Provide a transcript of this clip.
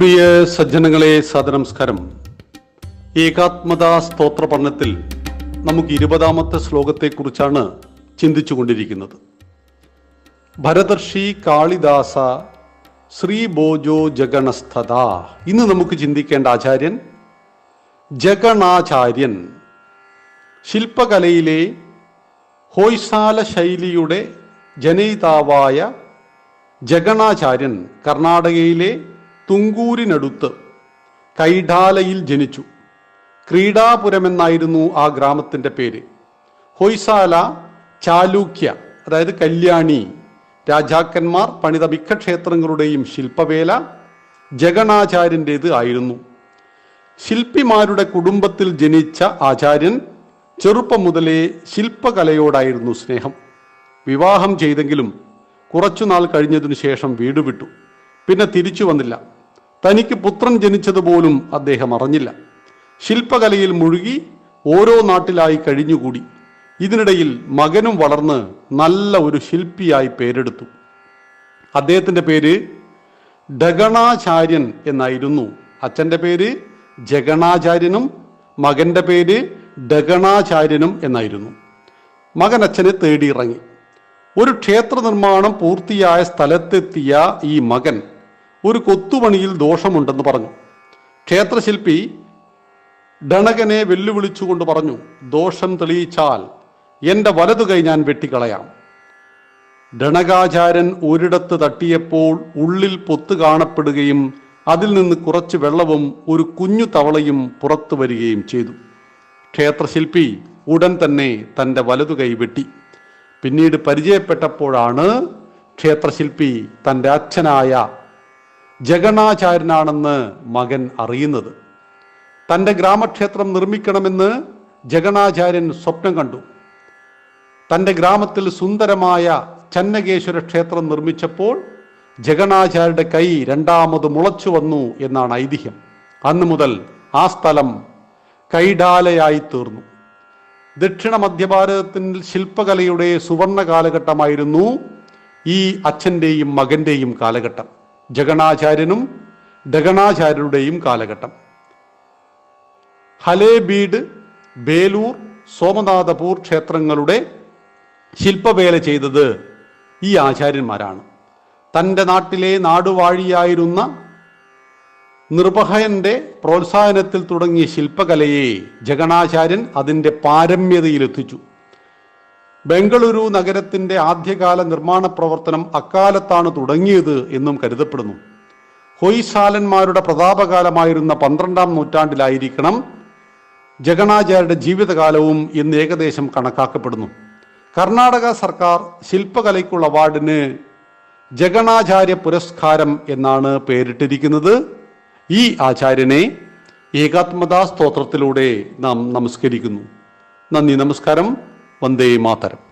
പ്രിയ സജ്ജനങ്ങളെ സദനമസ്കാരം ഏകാത്മതാ സ്തോത്ര പഠനത്തിൽ നമുക്ക് ഇരുപതാമത്തെ ശ്ലോകത്തെക്കുറിച്ചാണ് ചിന്തിച്ചു കൊണ്ടിരിക്കുന്നത് ഭരതർഷി കാളിദാസ ശ്രീ ബോജോ ജഗണസ്ഥത ഇന്ന് നമുക്ക് ചിന്തിക്കേണ്ട ആചാര്യൻ ജഗണാചാര്യൻ. ശില്പകലയിലെ ഹോയ്സാല ശൈലിയുടെ ജനയിതാവായ ജഗണാചാര്യൻ കർണാടകയിലെ തുങ്കൂരിനടുത്ത് കൈഡാലയിൽ ജനിച്ചു. ക്രീഡാപുരമെന്നായിരുന്നു ആ ഗ്രാമത്തിന്റെ പേര്. ഹൊയ്സാല ചാലൂക്യ അതായത് കല്യാണി രാജാക്കന്മാർ പണിത മിക്ക ക്ഷേത്രങ്ങളുടെയും ശില്പവേല ജഗണാചാര്യന്റേത് ആയിരുന്നു. ശില്പിമാരുടെ കുടുംബത്തിൽ ജനിച്ച ആചാര്യൻ ചെറുപ്പം മുതലേ ശില്പകലയോടായിരുന്നു സ്നേഹം. വിവാഹം ചെയ്തെങ്കിലും കുറച്ചുനാൾ കഴിഞ്ഞതിനു ശേഷം വീട് വിട്ടു. പിന്നെ തിരിച്ചു വന്നില്ല. തനിക്ക് പുത്രൻ ജനിച്ചതുപോലും അദ്ദേഹം അറിഞ്ഞില്ല. ശില്പകലയിൽ മുഴുകി ഓരോ നാട്ടിലായി കഴിഞ്ഞുകൂടി. ഇതിനിടയിൽ മകനും വളർന്ന് നല്ല ഒരു ശില്പിയായി പേരെടുത്തു. അദ്ദേഹത്തിന്റെ പേര് ഡഗണാചാര്യൻ എന്നായിരുന്നു. അച്ഛന്റെ പേര് ജഗണാചാര്യനും മകന്റെ പേര് ഡഗണാചാര്യനും എന്നായിരുന്നു. മകൻ അച്ഛനെ തേടിയിറങ്ങി. ഒരു ക്ഷേത്ര നിർമ്മാണം പൂർത്തിയായ സ്ഥലത്തെത്തിയ ഈ മകൻ ഒരു കൊത്തുപണിയിൽ ദോഷമുണ്ടെന്ന് പറഞ്ഞു. ക്ഷേത്രശില്പി ഡണകനെ വെല്ലുവിളിച്ചുകൊണ്ട് പറഞ്ഞു ദോഷം തെളിയിച്ചാൽ എന്റെ വലതു കൈ ഞാൻ വെട്ടിക്കളയാം. ഡണകാചാരൻ ഒരിടത്ത് തട്ടിയപ്പോൾ ഉള്ളിൽ പൊത്ത് കാണപ്പെടുകയും അതിൽ നിന്ന് കുറച്ച് വെള്ളവും ഒരു കുഞ്ഞു തവളയും പുറത്തു വരികയും ചെയ്തു. ക്ഷേത്രശില്പി ഉടൻ തന്നെ തന്റെ വലതു കൈ വെട്ടി. പിന്നീട് പരിചയപ്പെട്ടപ്പോഴാണ് ക്ഷേത്രശില്പി തന്റെ അച്ഛനായ ജഗണാചാര്യനാണെന്ന് മകൻ അറിയുന്നത്. തന്റെ ഗ്രാമക്ഷേത്രം നിർമ്മിക്കണമെന്ന് ജഗണാചാര്യൻ സ്വപ്നം കണ്ടു. തന്റെ ഗ്രാമത്തിൽ സുന്ദരമായ ചന്നകേശ്വര ക്ഷേത്രം നിർമ്മിച്ചപ്പോൾ ജഗണാചാര്യരുടെ കൈ രണ്ടാമത് മുളച്ചു വന്നു എന്നാണ് ഐതിഹ്യം. അന്നു മുതൽ ആ സ്ഥലം കൈഡാലയായി തീർന്നു. ദക്ഷിണ മധ്യഭാരതത്തിൽ ശില്പകലയുടെ സുവർണ കാലഘട്ടമായിരുന്നു ഈ അച്ഛന്റെയും മകന്റെയും കാലഘട്ടം. ജഗണാചാര്യനും ഡഗണാചാര്യരുടെയും കാലഘട്ടം. ഹലേബീഡ് ബേലൂർ സോമനാഥപൂർ ക്ഷേത്രങ്ങളുടെ ശില്പവേല ചെയ്തത് ഈ ആചാര്യന്മാരാണ്. തന്റെ നാട്ടിലെ നാടുവാഴിയായിരുന്ന നിർഭയന്റെ പ്രോത്സാഹനത്തിൽ തുടങ്ങിയ ശില്പകലയെ ജഗണാചാര്യൻ അതിന്റെ പാരമ്യതയിലെത്തിച്ചു. ബംഗളൂരു നഗരത്തിന്റെ ആദ്യകാല നിർമ്മാണ പ്രവർത്തനം അക്കാലത്താണ് തുടങ്ങിയത് എന്നും കരുതപ്പെടുന്നു. ഹൊയ്സാലന്മാരുടെ പ്രതാപകാലമായിരുന്ന പന്ത്രണ്ടാം നൂറ്റാണ്ടിലായിരിക്കണം ജഗണാചാര്യരുടെ ജീവിതകാലവും ഇന്ന് ഏകദേശം കണക്കാക്കപ്പെടുന്നു. കർണാടക സർക്കാർ ശില്പകലയ്ക്കുള്ള അവാർഡിന് ജഗണാചാര്യ പുരസ്കാരം എന്നാണ് പേരിട്ടിരിക്കുന്നത്. ഈ ആചാര്യനെ ഏകാത്മതാ സ്തോത്രത്തിലൂടെ നാം നമസ്കരിക്കുന്നു. നന്ദി നമസ്കാരം. வந்தே மாதரம்.